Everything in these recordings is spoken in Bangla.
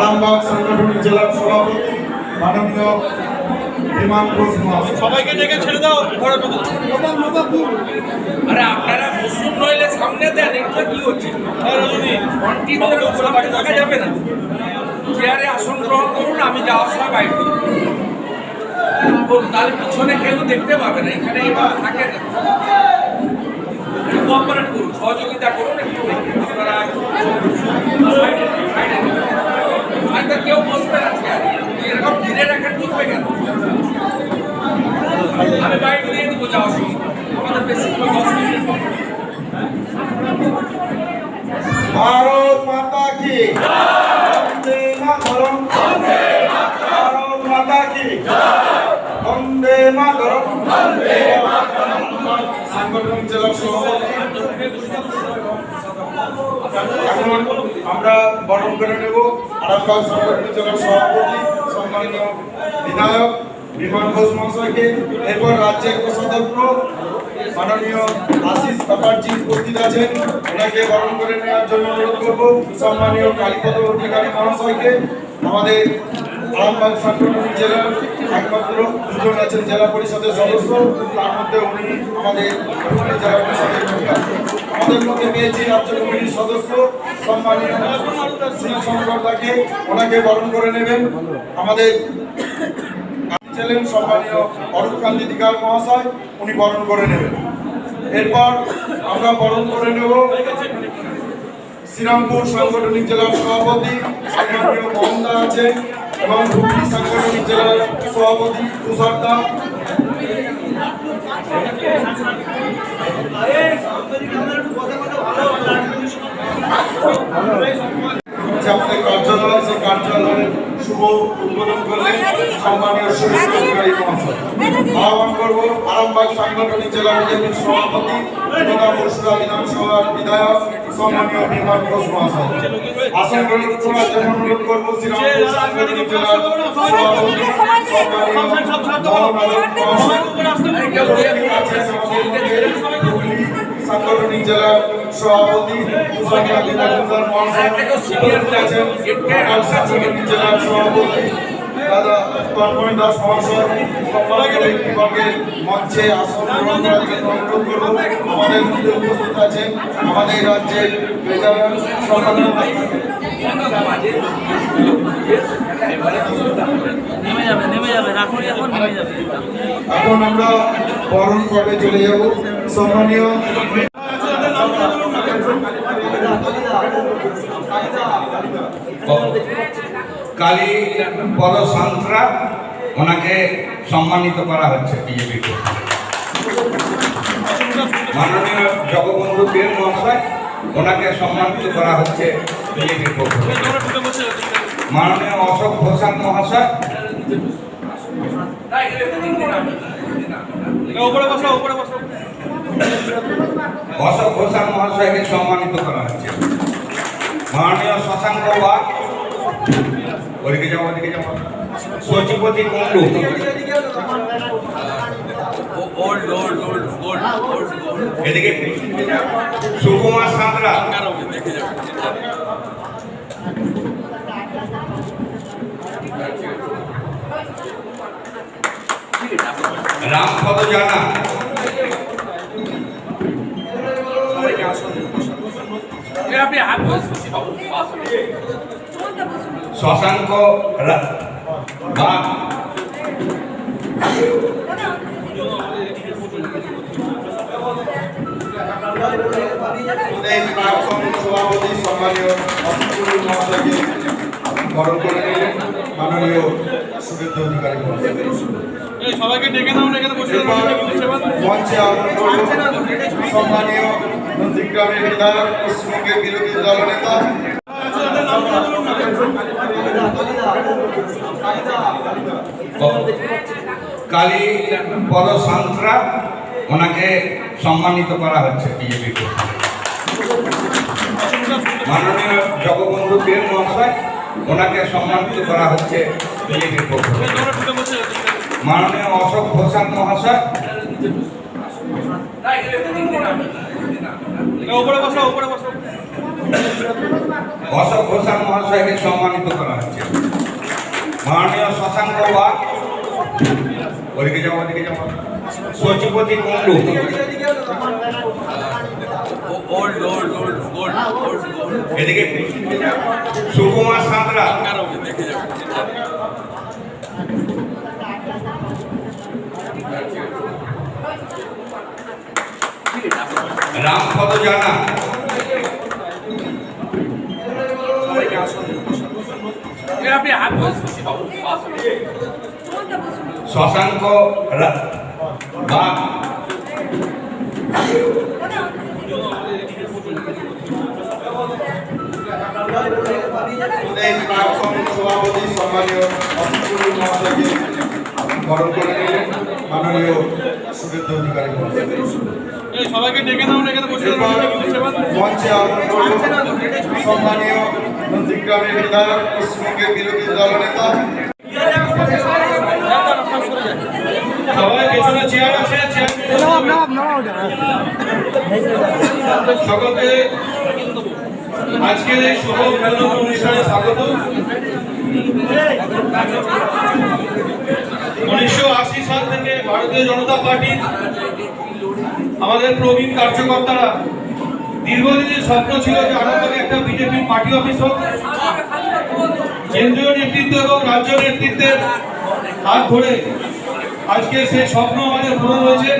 আরামবাগ সাংগঠনিক জেলার সভাপতি মাননীয় বিমান ঘোষ সবাইকে ডেকে ছেড়ে দাও আরে আপনারা মুসলিম নইলে সামনে দেন এটা কি হচ্ছে? যাবে না। চেয়ারে আসন গ্রহণ করুন, আমি যাওয়ার সময় বাইরে তাহলে পিছনে কেউ দেখতে পাবে না এখানে থাকে না কোঅপারেট করুন সহযোগিতা করুন একটু আপনারা সাইডে সাইডে হয়তো কেউ বসবে না চেয়ারে এরকম ঘিরে রাখেন বসবে কেন আমি বাইক দিয়ে দেবো যাওয়ার সময় আমাদের বেশি করে দশ মিনিটের পর ভারত মাতা কি বন্দে মাতরম ভারত মাতা কি মাতরম সভাপতি এখন আমরা বরণ করে নেব। আরামবাগ সাংগঠনিক জেলার সভাপতি সম্মানীয় বিধায়ক বিমান ঘোষ মহাশয়কে এরপর রাজ্যের কোষাধ্যক্ষ মাননীয় আশিস ব্যাপারজি উপস্থিত আছেন ওনাকে বরণ করে নেওয়ার জন্য অনুরোধ করব সম্মানীয় কালীপদ অধিকারী মহাশয়কে আমাদের আরামবাগ সাংগঠনিক জেলার একমাত্র দুজন আছেন জেলা পরিষদের সদস্য। তার মধ্যে উনি আমাদের জেলা পরিষদের আমাদের মধ্যে পেয়েছি রাজ্য কমিটির সদস্য, সম্মানীয় শ্রী শঙ্কর দাকে ওনাকে বরণ করে নেবেন। আমাদের ছিলেন সম্মানীয় অরূপ কান্তি দিগার মহাশয়, উনি বরণ করে নেবেন। এরপর আমরা বরণ করে নেব শ্রীরামপুর সাংগঠনিক জেলার সভাপতি সম্মানীয় মোহনদা আছে এবং হুগলি সাংগঠনিক জেলার সভাপতি তুষার দা। যে আমাদের কার্যালয়, সেই কার্যালয়ের শুভ উদ্বোধন করলেন সম্মানীয় সুরেশ অধিকারী মহাশয় আহ্বান করব আরামবাগ সাংগঠনিক সভাপতি বিধানসভার বিধায়ক সম্মানীয় বিমান ঘোষ মহাশয় আসন গ্রহণ করার জন্য অনুরোধ করব শ্রীরামপুর সাংগঠনিক জেলার সভাপতি সম্মানীয় মোহাম্মদ মহাশয় হুগলি সাংগঠনিক জেলার সভাপতি মহাশয় আছেন সাংগঠনিক জেলার সভাপতি দাদা তন্ময় দাস মহাশয় সম্মানিত ব্যক্তিবর্গের মঞ্চে আসন গ্রহণ করার জন্য অনুরোধ করব। আমাদের মধ্যে উপস্থিত আছেন আমাদের রাজ্যের যাবে এখন আমরা বরণ পর্বে চলে যাব। সম্মানীয় কালী পদ সান্ত্রা ওনাকে সম্মানিত করা হচ্ছে বিজেপির মাননীয় জগবন্ধু বীর মহাশয় ওনাকে সম্মানিত করা হচ্ছে বিজেপির পক্ষ মাননীয় অশোক ঘোষাল মহাশয়। অশোক ঘোষাল মহাশয়কে সম্মানিত করা হচ্ছে। মাননীয় শশাঙ্ক বাগ ওদিকে যাও ওদিকে যাও। Sachipati Kundu. Old old old old old old এদিকে সুকুমার সাঁতরা। দেখে যাবে রামপদ জানা আপনি হাত বসে বাবু শশাঙ্ক সভাপতি সম্মানীয় অসিপুর মহাশয়কে বরণ করে নিলেন মাননীয় শুভেন্দু অধিকারী সবাইকে ডেকে নাও এখানে বসে এরপর মঞ্চে সম্মানীয় নন্দীগ্রামের পশ্চিমবঙ্গের বিরোধী দলনেতা কালী পদ সান্ত্রা ওনাকে সম্মানিত করা হচ্ছে বিজেপির। মাননীয় জগবন্ধু বীর মহাশয় ওনাকে সম্মানিত করা হচ্ছে বিজেপির পক্ষ মাননীয় অশোক ঘোষাল মহাশয়। উপরে বসো উপরে বসো। অশোক ঘোষাল মহাশয়কে সম্মানিত করা হচ্ছে। মাননীয় শশাঙ্ক বাগ ওদিকে যাও ওদিকে যাও। সচিপতি কুণ্ডু। এদিকে সুকুমার সাঁতরা। যাবে রামপদ জানা এ আপনি হাত বসে বাবু বাস শশাঙ্ক সভাপতি সম্মানীয় অসিত মহাশয়কে বরণ করে নিলেন মাননীয় শুভেন্দু অধিকারী সবাইকে ডেকে এখানে বসে মঞ্চে সম্মানীয় নন্দীগ্রামের বিধায়ক পশ্চিমবঙ্গের বিরোধী দলনেতা সবাই পেছনে চেয়ার আছে সকলকে আজকের এই শুভ অনুষ্ঠানে স্বাগত। উনিশশো আশি সাল থেকে ভারতীয় জনতা পার্টির আমাদের প্রবীণ কার্যকর্তারা দীর্ঘদিনের স্বপ্ন ছিল যে আনন্দকে একটা বিজেপির পার্টি অফিস হোক। কেন্দ্রীয় নেতৃত্ব এবং রাজ্য নেতৃত্বের হাত ধরে আজকে স্বপ্ন আমাদের পূরণ হয়েছে।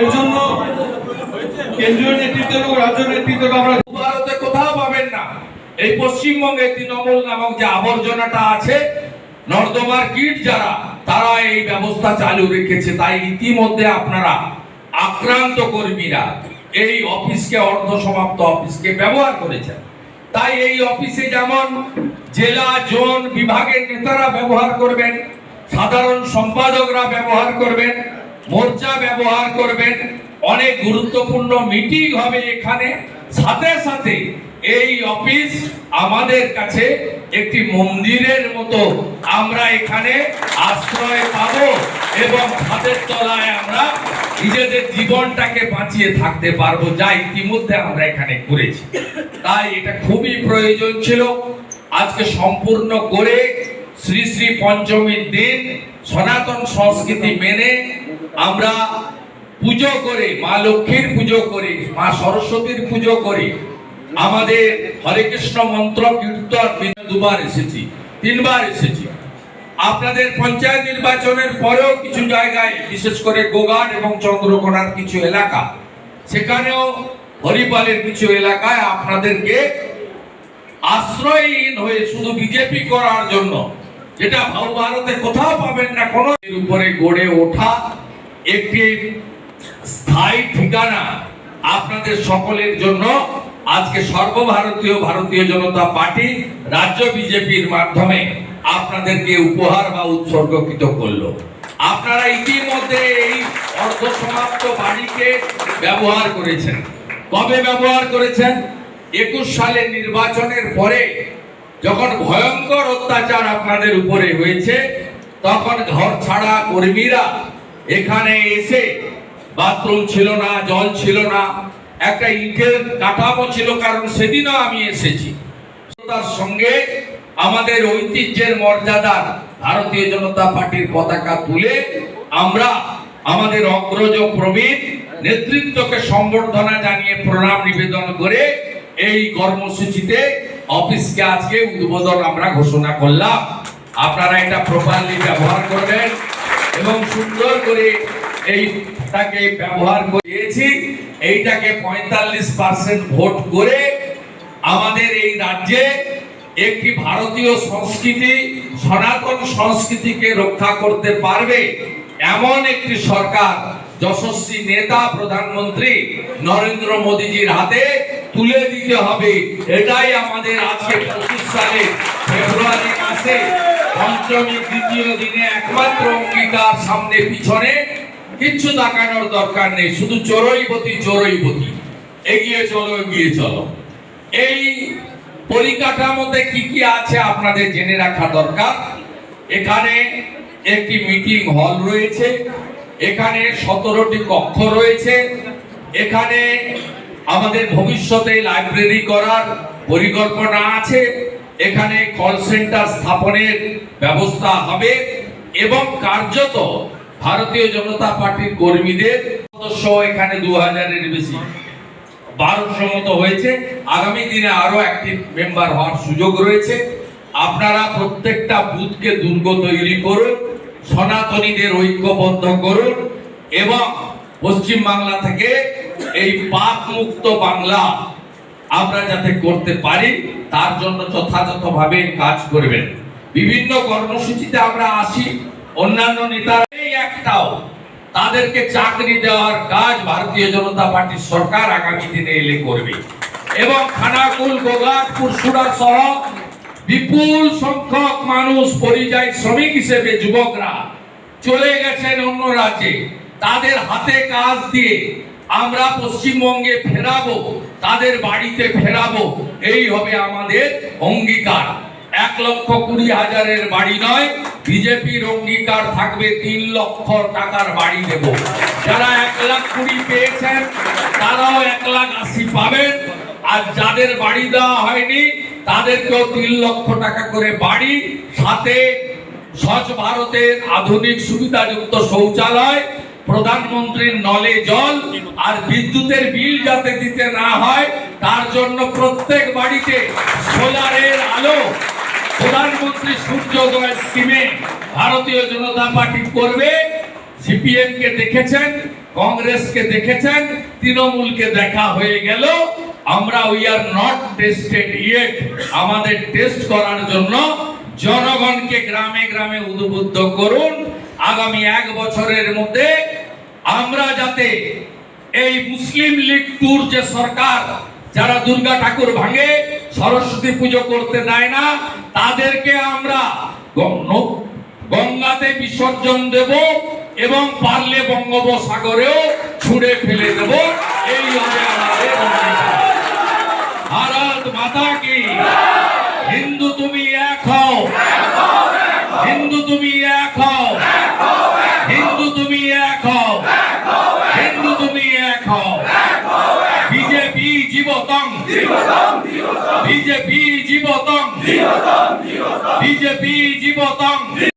এর জন্য কেন্দ্রীয় নেতৃত্ব এবং রাজ্য নেতৃত্বকে আমরা ভারতে কোথাও পাবেন না। এই পশ্চিমবঙ্গে তৃণমূল নামক যে আবর্জনাটা আছে, নর্দমার কিট যারা, তারা এই ব্যবস্থা চালু রেখেছে। তাই ইতিমধ্যে আপনারা আক্রান্ত কর্মীরা এই অফিসকে অর্ধ সমাপ্ত অফিসকে ব্যবহার করেছেন। তাই এই অফিসে যেমন জেলা, জোন বিভাগের নেতারা ব্যবহার করবেন, সাধারণ সম্পাদকরা ব্যবহার করবেন, মোর্চা ব্যবহার করবেন, অনেক গুরুত্বপূর্ণ মিটিং হবে এখানে। সাথে সাথে এই অফিস আমাদের কাছে একটি মন্দিরের মতো আমরা এখানে আশ্রয় পাবো এবং ছাদের তলায় আমরা নিজেদের জীবনটাকে বাঁচিয়ে থাকতে পারব, যা ইতিমধ্যে আমরা এখানে করেছি। তাই এটা খুবই প্রয়োজন ছিল। আজকে সম্পূর্ণ করে শ্রী শ্রী পঞ্চমীর দিন সনাতন সংস্কৃতি মেনে আমরা পুজো করে, মা লক্ষ্মীর পুজো করে, মা সরস্বতীর পুজো করে আমাদের হরে কৃষ্ণ মন্ত্র কীর্তন দুবার এসেছি, তিনবার এসেছি। আপনাদের পঞ্চায়েত নির্বাচনের পরেও কিছু জায়গায়, বিশেষ করে গোঘাট এবং চন্দ্রকোনার কিছু এলাকা, সেখানেও হরিপালের কিছু এলাকায় আপনাদেরকে আশ্রয়হীন হয়ে শুধু বিজেপি করার জন্য, যেটা ভারতে কোথাও পাবেন না, কোনো উপরে গড়ে ওঠা একটি স্থায়ী ঠিকানা আপনাদের সকলের জন্য আজকে সর্বভারতীয় ভারতীয় জনতা পার্টি রাজ্য বিজেপির মাধ্যমে আপনাদেরকে উপহার বা উৎসর্গকৃত করল। আপনারা ইতিমধ্যে এই অর্ধ সমাপ্ত বাড়িকে ব্যবহার করেছেন। কবে ব্যবহার করেছেন? একুশ সালের নির্বাচনের পরে যখন ভয়ঙ্কর অত্যাচার আপনাদের উপরে হয়েছে, তখন ঘর ছাড়া কর্মীরা এখানে এসে বাথরুম ছিল না, জল ছিল না একটা ইটের কাঠামো ছিল, কারণ সেদিনও আমি এসেছি। তার সঙ্গে আমাদের ঐতিহ্যের মর্যাদা, ভারতীয় জনতা পার্টির পতাকা তুলে আমরা আমাদের অগ্রজ প্রবীণ নেতৃত্বকে সম্বর্ধনা জানিয়ে প্রণাম নিবেদন করে এই কর্মসূচিতে অফিসকে আজকে উদ্বোধন আমরা ঘোষণা করলাম। আপনারা এটা প্রপারলি ব্যবহার করবেন এবং সুন্দর করে এইটাকে ব্যবহার এইটাকে পঁয়তাল্লিশ পার্সেন্ট ভোট করে আমাদের এই রাজ্যে একটি ভারতীয় সংস্কৃতি, সনাতন সংস্কৃতিকে রক্ষা করতে পারবে এমন একটি সরকার যশস্বী নেতা প্রধানমন্ত্রী নরেন্দ্র মোদীজির হাতে তুলে দিতে হবে। এটাই আমাদের আজকে পঁচিশ সালে ফেব্রুয়ারি মাসে পঞ্চমী দিনে একমাত্র অঙ্গীকার সামনে পিছনে কিচ্ছু তাকানোর দরকার নেই, শুধু চোরইপতি চোরইপতি এগিয়ে চলো এগিয়ে চলো। এই পরিকাঠামোতে কি কি আছে আপনাদের জেনে রাখা দরকার? এখানে একটি মিটিং হল রয়েছে, এখানে সতেরোটি কক্ষ রয়েছে, এখানে আমাদের ভবিষ্যতে লাইব্রেরি করার পরিকল্পনা আছে, এখানে কল সেন্টার স্থাপনের ব্যবস্থা হবে এবং কার্যত ভারতীয় জনতা পার্টির কর্মীদের এখানে দু হাজারের বেশি। বারোশো মতো হয়েছে। আগামী দিনে আরও একটি মেম্বার হওয়ার সুযোগ রয়েছে। আপনারা প্রত্যেকটা বুথকে দুর্গ তৈরি করুন, সনাতনীদের ঐক্যবদ্ধ করুন এবং পশ্চিম বাংলা থেকে এই পাপ মুক্ত বাংলা আমরা যাতে করতে পারি, তার জন্য যথাযথভাবে কাজ করবেন। বিভিন্ন কর্মসূচিতে আমরা আসি, অন্যান্য নেতারা একটাও তাদেরকে চাকরি দেওয়ার কাজ ভারতীয় জনতা পার্টির সরকার আগামী দিনে এলে করবে। এবং খানাকুল গোগাটপুর সুরা সহ বিপুল সংখ্যক মানুষ, পরিযায়ী শ্রমিক হিসেবে যুবকরা চলে গেছেন অন্য রাজ্যে। তাদের হাতে কাজ দিয়ে আমরা পশ্চিমবঙ্গে ফেরাবো, তাদের বাড়িতে ফেরাবো। এই হবে আমাদের অঙ্গীকার। এক লক্ষ কুড়ি হাজারের বাড়ি নয়। বিজেপির অঙ্গীকার থাকবে তিন লক্ষ টাকার বাড়ি দেব। যারা এক লাখ কুড়ি পেয়েছেন, তারাও এক লাখ আশি পাবেন। আর যাদের বাড়ি দেওয়া হয়নি, তাদেরকেও তিন লক্ষ টাকা করে বাড়ি। সাথে স্বচ্ছ ভারতের আধুনিক সুবিধাযুক্ত শৌচালয়, প্রধানমন্ত্রীর নলে জল, আর বিদ্যুতের বিল যাতে দিতে না হয়, তার জন্য প্রত্যেক বাড়িতে সোলারের আলো প্রধানমন্ত্রী সূর্যোদয় স্কিমে ভারতীয় জনতা পার্টি করবে। সিপিএম কে দেখেছেন, কংগ্রেসকে দেখেছেন, তৃণমূলকে দেখা হয়ে গেল। আমরা we are not tested yet আমাদের টেস্ট করার জন্য জনগণকে গ্রামে গ্রামে উদ্বুদ্ধ করুন। আগামী এক বছরের মধ্যে আমরা যাতে এই মুসলিম লীগ ট্যুর যে সরকার, যারা দুর্গা ঠাকুর ভাঙে, সরস্বতী পুজো করতে দেয় না তাদেরকে আমরা গঙ্গাতে বিসর্জন দেব এবং পারলে বঙ্গোপসাগরেও ছুঁড়ে ফেলে দেব। এই হবে আমাদের ভারত মাতা বিজেপি জীবতং বিজেপি জীবতং